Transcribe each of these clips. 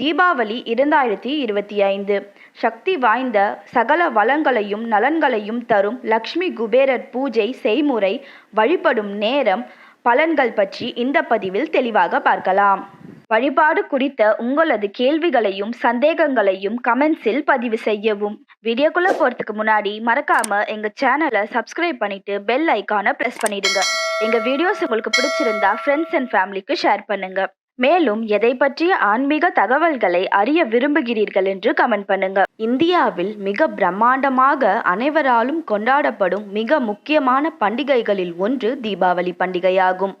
தீபாவளி இரண்டாயிரத்தி இருபத்தி ஐந்து. சக்தி வாய்ந்த சகல வளங்களையும் நலன்களையும் தரும் லக்ஷ்மி குபேரர் பூஜை செய்முறை வழிபடும் நேரம் பலன்கள் பற்றி இந்த பதிவில் தெளிவாக பார்க்கலாம். வழிபாடு குறித்த உங்களது கேள்விகளையும் சந்தேகங்களையும் கமெண்ட்ஸில் பதிவு செய்யவும். வீடியோக்குள்ள போறதுக்கு முன்னாடி மறக்காம எங்க சேனலை சப்ஸ்கிரைப் பண்ணிட்டு பெல் ஐக்கானை பிரஸ் பண்ணிடுங்க. எங்க வீடியோஸ் உங்களுக்கு பிடிச்சிருந்தா ஃப்ரெண்ட்ஸ் அண்ட் ஃபேமிலிக்கு ஷேர் பண்ணுங்க. மேலும் எதை பற்றிய ஆன்மீக தகவல்களை அறிய விரும்புகிறீர்கள் என்று கமெண்ட் பண்ணுங்க. இந்தியாவில் மிக பிரம்மாண்டமாக அனைவராலும் கொண்டாடப்படும் மிக முக்கியமான பண்டிகைகளில் ஒன்று தீபாவளி பண்டிகையாகும்.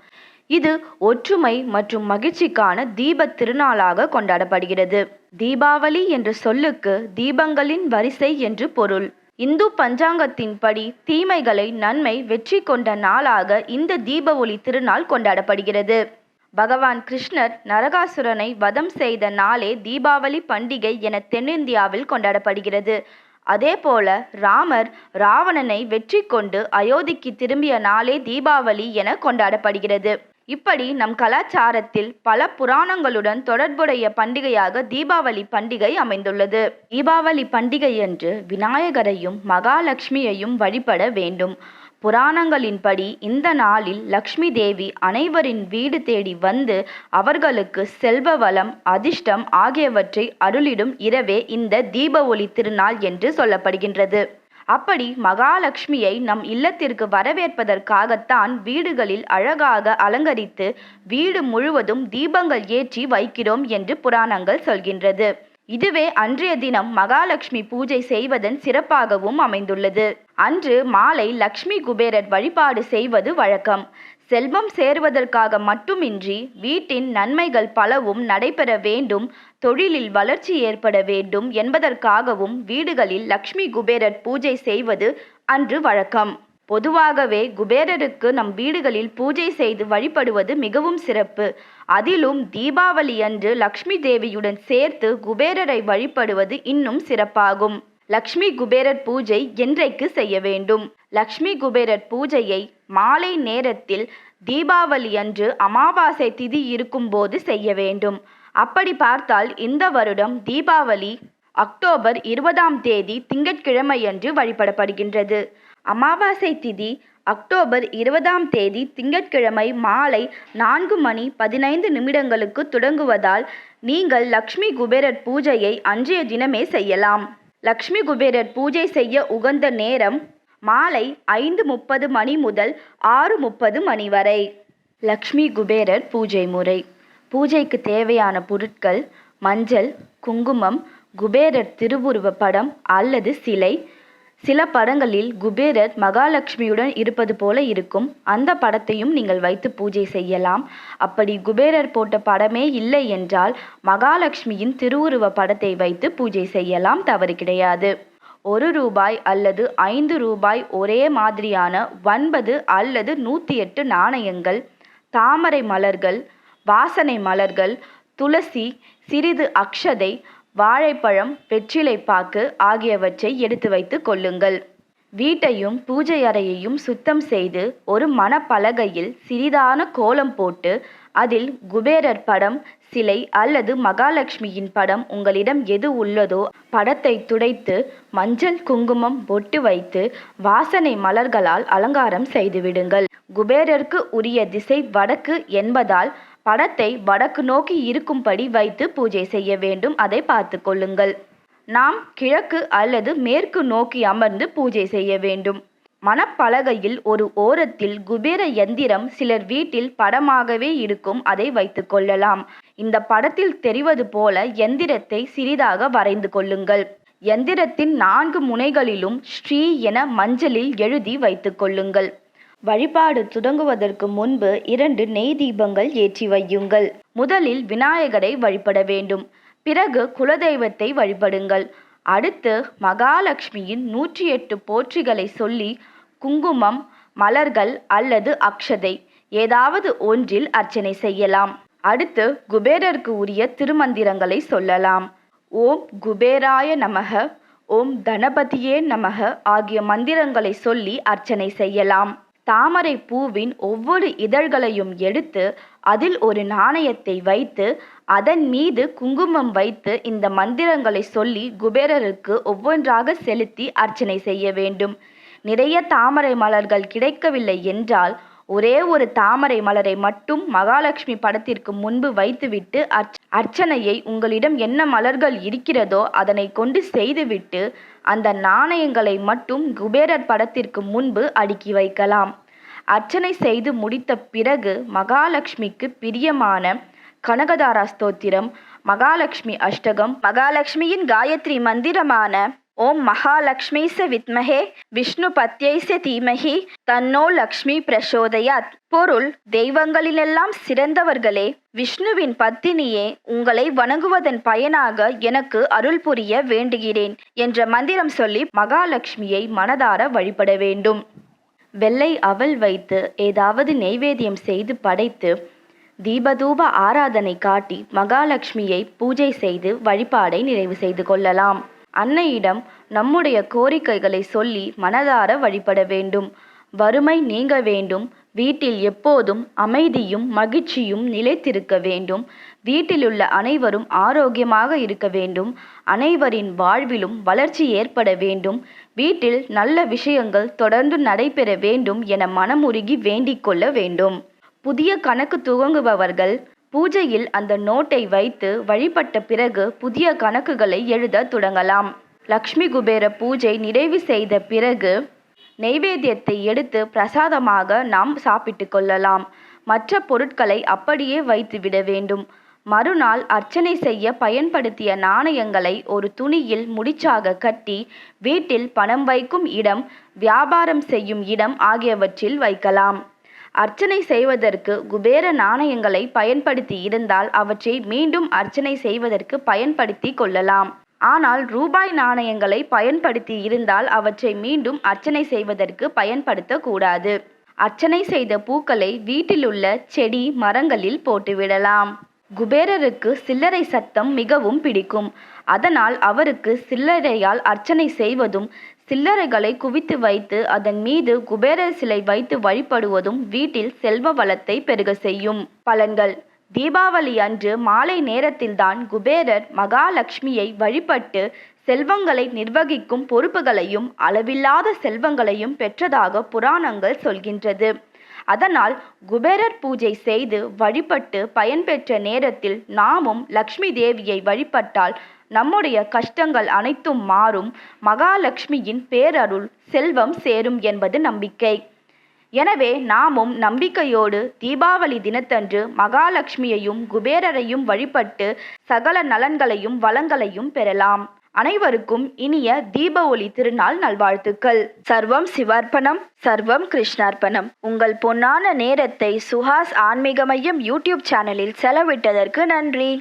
இது ஒற்றுமை மற்றும் மகிழ்ச்சிக்கான தீப திருநாளாக கொண்டாடப்படுகிறது. தீபாவளி என்ற சொல்லுக்கு தீபங்களின் வரிசை என்று பொருள். இந்து பஞ்சாங்கத்தின்படி தீமைகளை நன்மை வெற்றி கொண்ட நாளாக இந்த தீப ஒளி திருநாள் கொண்டாடப்படுகிறது. பகவான் கிருஷ்ணர் நரகாசுரனை வதம் செய்த நாளே தீபாவளி பண்டிகை என தென்னிந்தியாவில் கொண்டாடப்படுகிறது. அதேபோல ராமர் ராவணனை வெற்றி கொண்டு அயோத்திக்கு திரும்பிய நாளே தீபாவளி என கொண்டாடப்படுகிறது. இப்படி நம் கலாச்சாரத்தில் பல புராணங்களுடன் தொடர்புடைய பண்டிகையாக தீபாவளி பண்டிகை அமைந்துள்ளது. தீபாவளி பண்டிகையன்று விநாயகரையும் மகாலட்சுமியையும் வழிபட வேண்டும். புராணங்களின்படி இந்த நாளில் லக்ஷ்மி தேவி அனைவரின் வீடு தேடி வந்து அவர்களுக்கு செல்வ வளம் அதிர்ஷ்டம் ஆகியவற்றை அருளிடும் இரவே இந்த தீப ஒளி திருநாள் என்று சொல்லப்படுகின்றது. அப்படி மகாலட்சுமியை நம் இல்லத்திற்கு வரவேற்பதற்காகத்தான் வீடுகளில் அழகாக அலங்கரித்து வீடு முழுவதும் தீபங்கள் ஏற்றி வைக்கிறோம் என்று புராணங்கள் சொல்கின்றது. இதுவே அன்றைய தினம் மகாலட்சுமி பூஜை செய்வதன் சிறப்பாகவும் அமைந்துள்ளது. அன்று மாலை லக்ஷ்மி குபேரர் வழிபாடு செய்வது வழக்கம். செல்வம் சேருவதற்காக மட்டுமின்றி வீட்டின் நன்மைகள் பலவும் நடைபெற வேண்டும் தொழிலில் வளர்ச்சி ஏற்பட வேண்டும் என்பதற்காகவும் வீடுகளில் லக்ஷ்மி குபேரர் பூஜை செய்வது அன்று வழக்கம். பொதுவாகவே குபேரருக்கு நம் வீடுகளில் பூஜை செய்து வழிபடுவது மிகவும் சிறப்பு. அதிலும் தீபாவளி அன்று லக்ஷ்மி தேவியுடன் சேர்த்து குபேரரை வழிபடுவது இன்னும் சிறப்பாகும். லக்ஷ்மி குபேரர் பூஜை என்றைக்கு செய்ய வேண்டும்? லக்ஷ்மி குபேரர் பூஜையை மாலை நேரத்தில் தீபாவளி அன்று அமாவாசை திதி இருக்கும்போது செய்ய வேண்டும். அப்படி பார்த்தால் இந்த வருடம் தீபாவளி அக்டோபர் இருபதாம் தேதி திங்கட்கிழமையன்று வழிபடப்படுகின்றது. அமாவாசை திதி அக்டோபர் இருபதாம் தேதி திங்கட்கிழமை மாலை நான்கு மணி பதினைந்து நிமிடங்களுக்கு தொடங்குவதால் நீங்கள் லக்ஷ்மி குபேரர் பூஜையை அன்றைய தினமே செய்யலாம். லக்ஷ்மி குபேரர் பூஜை செய்ய உகந்த நேரம் மாலை ஐந்து முப்பது மணி முதல் ஆறு முப்பது மணி வரை. லக்ஷ்மி குபேரர் பூஜை முறை. பூஜைக்கு தேவையான பொருட்கள் மஞ்சள் குங்குமம் குபேரர் திருவுருவ படம் அல்லது சிலை சில படங்களில் குபேரர் மகாலட்சுமியுடன் இருப்பது போல இருக்கும். அந்த படத்தையும் நீங்கள் வைத்து பூஜை செய்யலாம். அப்படி குபேரர் போட்ட படமே இல்லை என்றால் மகாலட்சுமியின் திருவுருவ படத்தை வைத்து பூஜை செய்யலாம். தவறு கிடையாது. ஒரு ரூபாய் அல்லது ஐந்து ரூபாய் ஒரே மாதிரியான ஒன்பது அல்லது நூற்றி எட்டு நாணயங்கள் தாமரை மலர்கள் வாசனை மலர்கள் துளசி சிறிது அக்ஷதை வாழைப்பழம் வெற்றிலைப்பாக்கு ஆகியவற்றை எடுத்து வைத்து கொள்ளுங்கள். வீட்டையும் பூஜை அறையையும் சுத்தம் செய்து ஒரு மணப்பலகையில் சிறிதான கோலம் போட்டு அதில் குபேரர் படம் சிலை அல்லது மகாலட்சுமியின் படம் உங்களிடம் எது உள்ளதோ படத்தை துடைத்து மஞ்சள் குங்குமம் பொட்டு வைத்து வாசனை மலர்களால் அலங்காரம் செய்துவிடுங்கள் குபேரருக்கு உரிய திசை வடக்கு என்பதால் படத்தை வடக்கு நோக்கி இருக்கும்படி வைத்து பூஜை செய்ய வேண்டும். அதை பார்த்து கொள்ளுங்கள். நாம் கிழக்கு அல்லது மேற்கு நோக்கி அமர்ந்து பூஜை செய்ய வேண்டும். மணப்பலகையில் ஒரு ஓரத்தில் குபேர எந்திரம் சிலர் வீட்டில் படமாகவே இருக்கும். அதை வைத்து கொள்ளலாம். இந்த படத்தில் தெரிவது போல எந்திரத்தை சிறிதாக வரைந்து கொள்ளுங்கள். எந்திரத்தின் நான்கு முனைகளிலும் ஸ்ரீ என மஞ்சளில் எழுதி வைத்துக் கொள்ளுங்கள். வழிபாடு தொடங்குவதற்கு முன்பு இரண்டு நெய் தீபங்கள் ஏற்றி வையுங்கள். முதலில் விநாயகரை வழிபட வேண்டும். பிறகு குலதெய்வத்தை வழிபடுங்கள். அடுத்து மகாலட்சுமியின் நூற்றி எட்டு போற்றிகளை சொல்லி குங்குமம் மலர்கள் அல்லது அக்ஷதை ஏதாவது ஒன்றில் அர்ச்சனை செய்யலாம். அடுத்து குபேரருக்கு உரிய திருமந்திரங்களை சொல்லலாம். ஓம் குபேராய நமக ஓம் தணபதியே நமக ஆகிய மந்திரங்களை சொல்லி அர்ச்சனை செய்யலாம். தாமரை பூவின் ஒவ்வொரு இதழ்களையும் எடுத்து அதில் ஒரு நாணயத்தை வைத்து அதன் மீது குங்குமம் வைத்து இந்த மந்திரங்களை சொல்லி குபேரருக்கு ஒவ்வொன்றாக செலுத்தி அர்ச்சனை செய்ய வேண்டும். நிறைய தாமரை மலர்கள் கிடைக்கவில்லை என்றால் ஒரே ஒரு தாமரை மலரை மட்டும் மகாலட்சுமி படத்திற்கு முன்பு வைத்துவிட்டு அர்ச் அர்ச்சனையை உங்களிடம் என்ன மலர்கள் இருக்கிறதோ அதனை கொண்டு செய்துவிட்டு அந்த நாணயங்களை மட்டும் குபேரர் படத்திற்கு முன்பு அடுக்கி வைக்கலாம். அர்ச்சனை செய்து முடித்த பிறகு மகாலட்சுமிக்கு பிரியமான கனகதாரா ஸ்தோத்திரம் மகாலட்சுமி அஷ்டகம் மகாலட்சுமியின் காயத்ரி மந்திரமான ஓம் மகாலக்ஷ்மிச வித்மகே விஷ்ணு பத்யைச தீமஹி தன்னோ லக்ஷ்மி பிரசோதயாத். பொருள் தெய்வங்களிலெல்லாம் சிறந்தவர்களே விஷ்ணுவின் பத்தினியே உங்களை வணங்குவதன் பயனாக எனக்கு அருள் புரிய வேண்டுகிறேன் என்ற மந்திரம் சொல்லி மகாலட்சுமியை மனதார வழிபட வேண்டும். வெள்ளை அவல் வைத்து ஏதாவது நெய்வேத்தியம் செய்து படைத்து தீபதூப ஆராதனை காட்டி மகாலட்சுமியை பூஜை செய்து வழிபாடை நிறைவு செய்து கொள்ளலாம். அன்னையிடம் நம்முடைய கோரிக்கைகளை சொல்லி மனதார வழிபட வேண்டும். வறுமை நீங்க வேண்டும். வீட்டில் எப்போதும் அமைதியும் மகிழ்ச்சியும் நிலைத்திருக்க வேண்டும். வீட்டிலுள்ள அனைவரும் ஆரோக்கியமாக இருக்க வேண்டும். அனைவரின் வாழ்விலும் வளர்ச்சி ஏற்பட வேண்டும். வீட்டில் நல்ல விஷயங்கள் தொடர்ந்து நடைபெற வேண்டும் என மனமுருகி வேண்டிக் கொள்ள வேண்டும். புதிய கணக்கு துவங்குபவர்கள் பூஜையில் அந்த நோட்டை வைத்து வழிபட்ட பிறகு புதிய கணக்குகளை எழுத தொடங்கலாம். லக்ஷ்மி குபேர பூஜை நிறைவு செய்த பிறகு நெய்வேத்தியத்தை எடுத்து பிரசாதமாக நாம் சாப்பிட்டு கொள்ளலாம். மற்ற பொருட்களை அப்படியே வைத்து விட வேண்டும். மறுநாள் அர்ச்சனை செய்ய பயன்படுத்திய நாணயங்களை ஒரு துணியில் முடிச்சாக கட்டி வீட்டில் பணம் வைக்கும் இடம் வியாபாரம் செய்யும் இடம் ஆகியவற்றில் வைக்கலாம். அர்ச்சனை செய்வதற்கு குபேர நாணயங்களை பயன்படுத்தி இருந்தால் அவற்றை மீண்டும் அர்ச்சனை செய்வதற்கு பயன்படுத்தி கொள்ளலாம். ஆனால் ரூபாய் நாணயங்களை பயன்படுத்தி இருந்தால் அவற்றை மீண்டும் அர்ச்சனை செய்வதற்கு பயன்படுத்தக்கூடாது அர்ச்சனை செய்த பூக்களை வீட்டிலுள்ள செடி மரங்களில் போட்டுவிடலாம். குபேரருக்கு சில்லறை சத்தம் மிகவும் பிடிக்கும். அதனால் அவருக்கு சில்லறையால் அர்ச்சனை செய்வதும் சில்லறைகளை குவித்து வைத்து அதன் மீது குபேரர் சிலை வைத்து வழிபடுவதும் வீட்டில் செல்வ வளத்தை பெருக செய்யும். பலன்கள். தீபாவளி அன்று மாலை நேரத்தில்தான் குபேரர் மகாலட்சுமியை வழிபட்டு செல்வங்களை நிர்வகிக்கும் பொறுப்புகளையும் அளவில்லாத செல்வங்களையும் பெற்றதாக புராணங்கள் சொல்கின்றது. அதனால் குபேரர் பூஜை செய்து வழிபட்டு பயன்பெற்ற நேரத்தில் நாமும் லக்ஷ்மி தேவியை வழிபட்டால் நம்முடைய கஷ்டங்கள் அனைத்தும் மாறும். மகாலட்சுமியின் பேரருள் செல்வம் சேரும் என்பது நம்பிக்கை. எனவே நாமும் நம்பிக்கையோடு தீபாவளி தினத்தன்று மகாலட்சுமியையும் குபேரரையும் வழிபட்டு சகல நலன்களையும் வளங்களையும் பெறலாம். அனைவருக்கும் இனிய தீப ஒளி திருநாள் நல்வாழ்த்துக்கள். சர்வம் சிவார்ப்பணம் சர்வம் கிருஷ்ணார்ப்பணம். உங்கள் பொன்னான நேரத்தை சுஹாஸ் ஆன்மீக மையம் யூடியூப் சேனலில் செலவிட்டதற்கு நன்றி.